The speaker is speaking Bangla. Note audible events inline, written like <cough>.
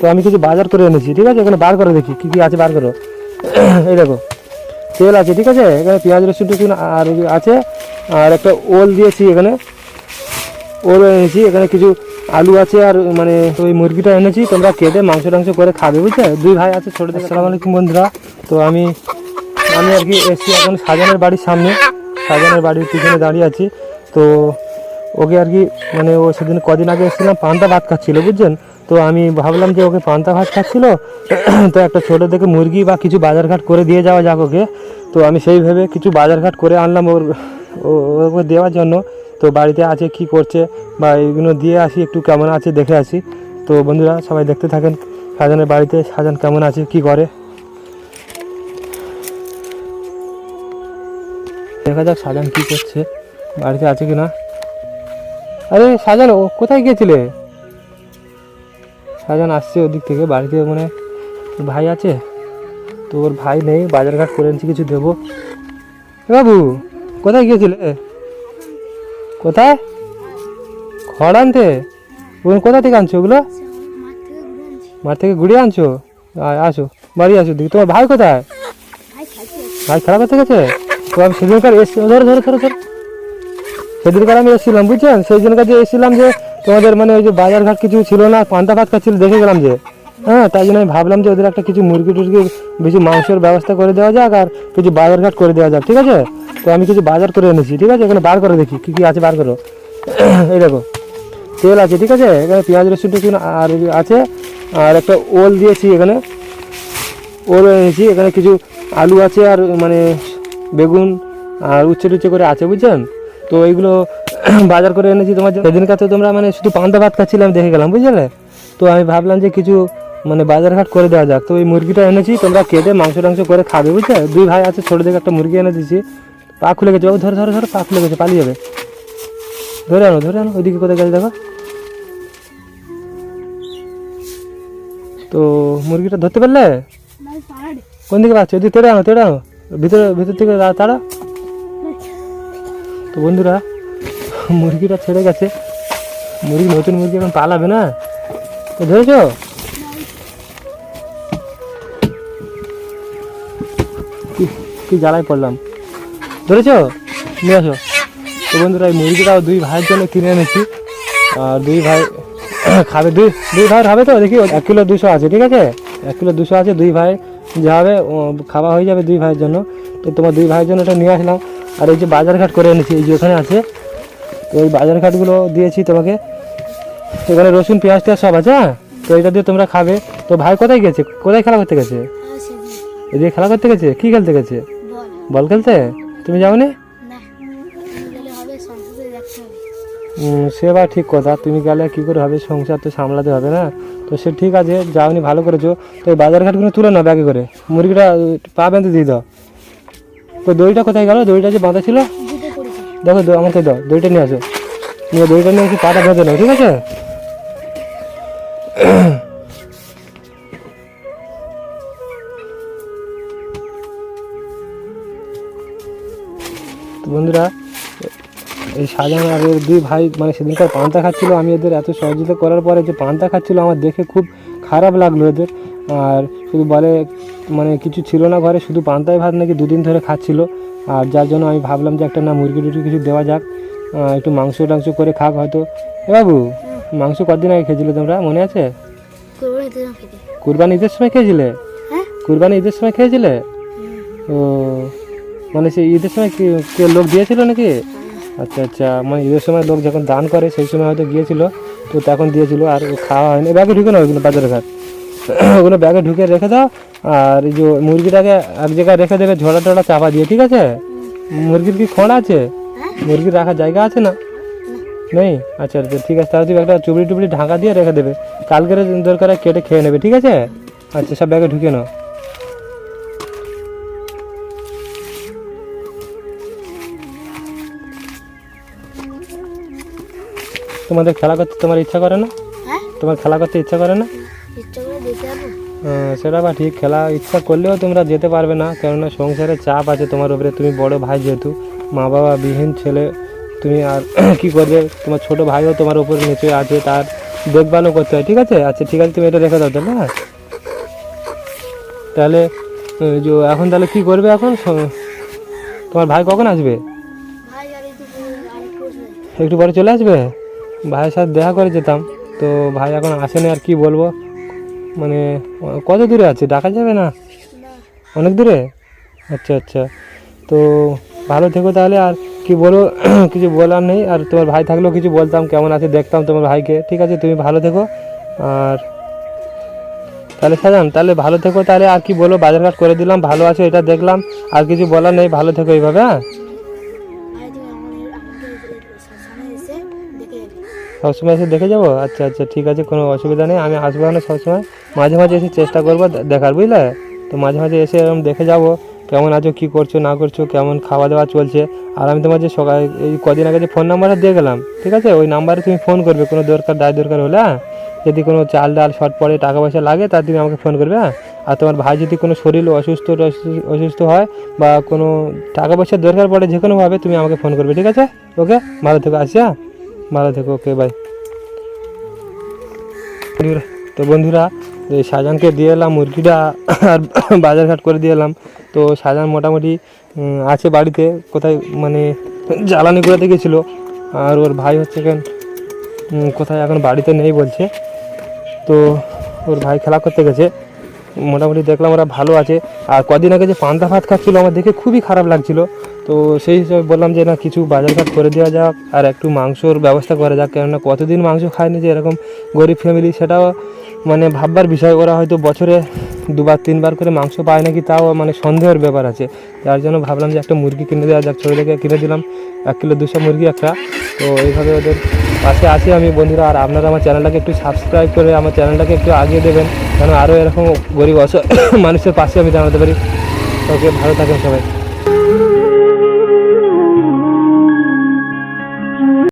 তো আমি কিছু বাজার করে এনেছি, ঠিক আছে? এখানে বার করে দেখি, কী কী আছে বার করো। এই দেখো, তেল আছে, ঠিক আছে? এখানে পেঁয়াজ, রসুন, টসুন আর আছে, আর একটা ওল দিয়েছি এখানে। ওল এনেছি, এখানে কিছু আলু আছে আর মানে ওই মুরগিটা এনেছি। তোমরা কেটে মাংস টাংস করে খাবে, বুঝলে? দুই ভাই আছে ছোটো আসসালামু আলাইকুম, বন্ধুরা। তো আমি আমি আর কি এসছি এখন সাজানের বাড়ির সামনে। সাজানের বাড়ির পিছনে দাঁড়িয়ে আছি। তো ওকে আর কি মানে ও সেদিন কদিন আগে এসেছিলাম পান্তা ভাত খাচ্ছিলো, বুঝছেন? তো আমি ভাবলাম যে ওকে পান্তা ভাত খাচ্ছিল, <clears throat> তো একটা ছোটো থেকে মুরগি বা কিছু বাজারঘাট করে দিয়ে যাওয়া যাক ওকে। তো আমি সেই ভেবে কিছু বাজারঘাট করে আনলাম ওর ওকে দেওয়ার জন্য। তো বাড়িতে আছে, কি করছে, বা এগুলো দিয়ে আসি, একটু কেমন আছে দেখে আসি। তো বন্ধুরা, সবাই দেখতে থাকেন, সাজানের বাড়িতে সাজান কেমন আছে, কি করে। দেখা যাক সাজান কি করছে, বাড়িতে আছে কি না আরে সাজান কোথায় গিয়েছিলে? সাজান আসছে ওদিক থেকে, বাড়িতে মানে ভাই আছে। তো ওর ভাই নেই, বাজারঘাট করে এনেছি, কিছু দেবো। বাবু, কোথায় গিয়েছিলে? কোথায়? খড় আনতে? কোথা থেকে আনছো ওগুলো? মাঠ থেকে ঘুরিয়ে আনছো? আসো, বাড়ি আসো দিদি তোমার ভাই কোথায়? ভাই খেলা করতে গেছে? তো আমি সেদিনকার এসছি। ধরো ধরো ধরো ধরো। সেদিনকার আমি এসেছিলাম, বুঝছেন? সেই দিনকার যে এসেছিলাম যে তোমাদের মানে ওই যে বাজার ঘাট কিছু ছিল না পান্তা ভাত খাচ্ছিল, দেখে গেলাম যে। হ্যাঁ তাই জন্য আমি ভাবলাম যে ওদের একটা কিছু মুরগি টুরগি, কিছু মাংসের ব্যবস্থা করে দেওয়া যাক আর কিছু বাজার ঘাট করে দেওয়া যাক, ঠিক আছে? তো আমি কিছু বাজার করে এনেছি, ঠিক আছে? এখানে বার করে দেখি, কী কী আছে বার করো। <clears throat> এই দেখো, তেল আছে, ঠিক আছে? এখানে পেঁয়াজ, রসুন, টসুন আর আছে। আর একটা ওল দিয়েছি এখানে। ওল এনেছি, এখানে কিছু আলু আছে আর মানে বেগুন আর উচ্ছে টুচ্ছে করে আছে, বুঝছেন? তো এইগুলো <clears throat> বাজার করে এনেছি তোমার জন্য। সেদিনকার তো তোমরা মানে শুধু পান্তা ভাত খাচ্ছিলাম দেখে গেলাম বুঝলে? তো আমি ভাবলাম যে কিছু মানে বাজার ঘাট করে দেওয়া যাক। তো ওই মুরগিটা এনেছি তোমরা কেটে মাংস টাংস করে খাবে বুঝলে? দুই ভাই আছে ছোটো থেকে একটা মুরগি এনে দিয়েছি। পা খুলে গেছে বাবু ধরো ধরো ধরো পা খুলে গেছে পালিয়ে যাবে। ধরে আনো ধরে আনো ওইদিকে কোথায় গেছে দেখো। তো মুরগিটা ধরতে পারলে? কোন দিকে পাচ্ছ? ওদিকে তেড়ে আনো তেড়ে আনো। ভিতরে ভিতর থেকে তাড়া তো বন্ধুরা, মুরগিটা ছেড়ে গেছে। মুরগি নতুন মুরগি এখন পালাবে না? তো ধরেছ? কি জ্বালায় পড়লাম? ধরেছ? নিয়ে আসো। তো বন্ধুরা, এই মুরগিটাও দুই ভাইয়ের জন্য কিনে এনেছি। আর দুই ভাই <coughs> খাবে। দুই দুই ভাইয়ের হবে তো? দেখি, এক কিলো দুশো আছে, ঠিক আছে? এক কিলো দুশো আছে, দুই ভাই যা হবে খাওয়া হয়ে যাবে দুই ভাইয়ের জন্য। তো তোমার দুই ভাইয়ের জন্য এটা নিয়ে আসলাম। আর এই যে বাজারঘাট করে এনেছি এই যে ওখানে আছে। তো এই বাজারঘাটগুলো দিয়েছি তোমাকে। এখানে রসুন পেঁয়াজ টেয়াজ সব আছে হ্যাঁ? তো এটা দিয়ে তোমরা খাবে। তো ভাই কোথায় গেছে? কোথায় খেলা করতে গেছে? এই এদিকে খেলা করতে গেছে? কি খেলতে গেছে? বল। খেলতে? তুমি যাও নি। সে বা ঠিক কথা। তুমি গেলে কি করে হবে? সংসার তো সামলাতে হবে না। তো সে ঠিক আছে যাওনি ভালো করেছ। তো এই বাজার ঘাটগুলো তুলে নাও ব্যাগে করে। মুরগিটা পা বেঁধে দিয়ে দাও। তো দইটা কোথায় গেল? দইটা যে বাঁধা ছিল? দেখো আমাকে দাও দইটা নিয়ে আসো। নিয়ে দইটা নিয়ে এসে পাটা বেঁধে নাও ঠিক আছে? তো বন্ধুরা এই সাজানো আর এর দুই ভাই মানে সেদিনকার পান্তা খাচ্ছিলো আমি এদের এত সহযোগিতা করার পরে যে পান্তা খাচ্ছিলো আমার দেখে খুব খারাপ লাগল এদের। আর শুধু বলে মানে কিছু ছিল না ঘরে শুধু পান্তায় ভাত নাকি দুদিন ধরে খাচ্ছিল। আর যার জন্য আমি ভাবলাম যে একটা না মুরগি টুরগি কিছু দেওয়া যাক। একটু মাংস টাংস করে খাক হয়তো। এ বাবু মাংস কদিন আগে খেয়েছিলে তোমরা? মনে আছে? কুরবানি ঈদের সময় খেয়েছিলে? হ্যাঁ? কুরবানি ঈদের সময় খেয়েছিলে? ও মানে সেই ঈদের সময় কি কে লোক দিয়েছিল নাকি? আচ্ছা আচ্ছা মানে ঈদের সময় লোক যখন দান করে সেই সময় হয়তো গিয়েছিল। তো তখন দিয়েছিল আর খাওয়া হয়নি। ব্যাগে ঢুকে না ওইগুলো বাজারে ঘাট। <coughs> ওগুলো ব্যাগে ঢুকে রেখে দাও। আর এই যে মুরগিটাকে এক জায়গায় রেখে দেবে ঝোড়া টোড়া চাপা দিয়ে ঠিক আছে? মুরগির কি খড় আছে? মুরগির রাখার জায়গা আছে না? নেই? আচ্ছা আচ্ছা ঠিক আছে তাহলে তুমি একটা চুবড়ি টুবড়ি ঢাকা দিয়ে রেখে দেবে। কালকের দরকার কেটে খেয়ে নেবে ঠিক আছে? আচ্ছা সব ব্যাগে ঢুকে নাও। তোমাদের খেলা করতে তোমার ইচ্ছা করে না? হ্যাঁ? তোমার খেলা করতে ইচ্ছা করে না? হ্যাঁ, সেটা বা ঠিক। খেলা ইচ্ছা করলেও তোমরা যেতে পারবে না কেননা সংসারে চাপ আছে তোমার উপরে। তুমি বড় ভাই যেহেতু মা বাবা বিহীন ছেলে তুমি আর <clears throat> কি করবে? তোমার ছোট ভাইও তোমার উপর নিচে আছে তার দেখভালও করতে হয়। ঠিক আছে? আচ্ছা ঠিক আছে তুমি এটা রেখে দাও তাহলে হ্যাঁ। তাহলে এখন তাহলে কি করবে এখন? তোমার ভাই কখন আসবে? একটু পরে চলে আসবে? ভাইয়ের সাথে দেখা করে যেতাম তো ভাই এখন আসেনি আর কি বলব? মানে কত দূরে আছে? ডাকা যাবে না? অনেক দূরে? আচ্ছা আচ্ছা। তো ভালো থেকো তাহলে। আর কি বলো <clears throat> কিছু বলার নেই। আর তোমার ভাই থাকলেও কিছু বলতাম কেমন আছে দেখতাম তোমার ভাইকে। ঠিক আছে তুমি ভালো থেকো। আর তাহলে সাজান তাহলে ভালো থেকো। তাহলে আর কি বলো বাজারঘাট করে দিলাম ভালো আছে এটা দেখলাম। আর কিছু বলার নেই ভালো থেকো এইভাবে হ্যাঁ? সবসময় এসে দেখে যাব? আচ্ছা আচ্ছা ঠিক আছে, কোনো অসুবিধা নেই। আমি আসব না সবসময়। মাঝে মাঝে এসে চেষ্টা করব দেখার, বুঝলে? তো মাঝে মাঝে এসে এরকম দেখে যাব, কেমন আছো, কী করছ, না করছ, কেমন খাওয়া দাওয়া চলছে। আর আমি তোমার যে সকাল এই কদিন আগে যে ফোন নাম্বারটা দিয়ে গেলাম, ঠিক আছে? ওই নাম্বারে তুমি ফোন করবে, কোনো দরকার, দায় দরকার হলে হ্যাঁ? যদি কোনো চাল ডাল শর্ট পড়ে, টাকা পয়সা লাগে তা তুমি আমাকে ফোন করবে হ্যাঁ? আর তোমার ভাই যদি কোনো শরীর অসুস্থ অসুস্থ হয় বা কোনো টাকা পয়সার দরকার পড়ে যে কোনোভাবে তুমি আমাকে ফোন করবে, ঠিক আছে? ওকে ভালো থেকো আসি হ্যাঁ? ভালো থেকো ওকে বাই তো বন্ধুরা এই শাহজাহানকে দিয়ে এলাম মুরগিটা আর <coughs> বাজারঘাট করে দিয়ে এলাম। তো শাহজাহান মোটামুটি আছে বাড়িতে কোথায় মানে জ্বালানি করে গেছিল আর ওর ভাই হচ্ছে উম, কোথায় এখন বাড়িতে নেই বলছে। তো ওর ভাই খেলা করতে গেছে। মোটামুটি দেখলাম ওরা ভালো আছে। আর কদিন আগে যে পান্তা ভাত খাচ্ছিলো, আমার দেখে খুবই খারাপ লাগছিল। তো সেই হিসাবে বললাম যে, না, কিছু বাজার বাজারঘাট করে দেওয়া যাক আর একটু মাংসর ব্যবস্থা করা যাক। কেননা কতদিন মাংস খায়নি যে এরকম গরিব ফ্যামিলি সেটাও মানে ভাববার বিষয়। ওরা হয়তো বছরে দুবার, তিনবার করে মাংস পায় নাকি, তাও মানে সন্দেহের ব্যাপার আছে। যার জন্য ভাবলাম যে, একটা মুরগি কিনে দেওয়া যাক। ছোটো থেকে কিনে দিলাম। এক কিলো দুশো মুরগি একটা। তো এইভাবে ওদের পাশে আছি আমি বন্ধুরা, আর আপনারা আমার চ্যানেলটাকে একটু সাবস্ক্রাইব করে আমার চ্যানেলটাকে একটু আগিয়ে দেবেন কারণ আরও এরকম গরিব অস <coughs> মানুষের পাশে আমি দাঁড়াতে পারি। ওকে, ভালো থাকেন সবাই।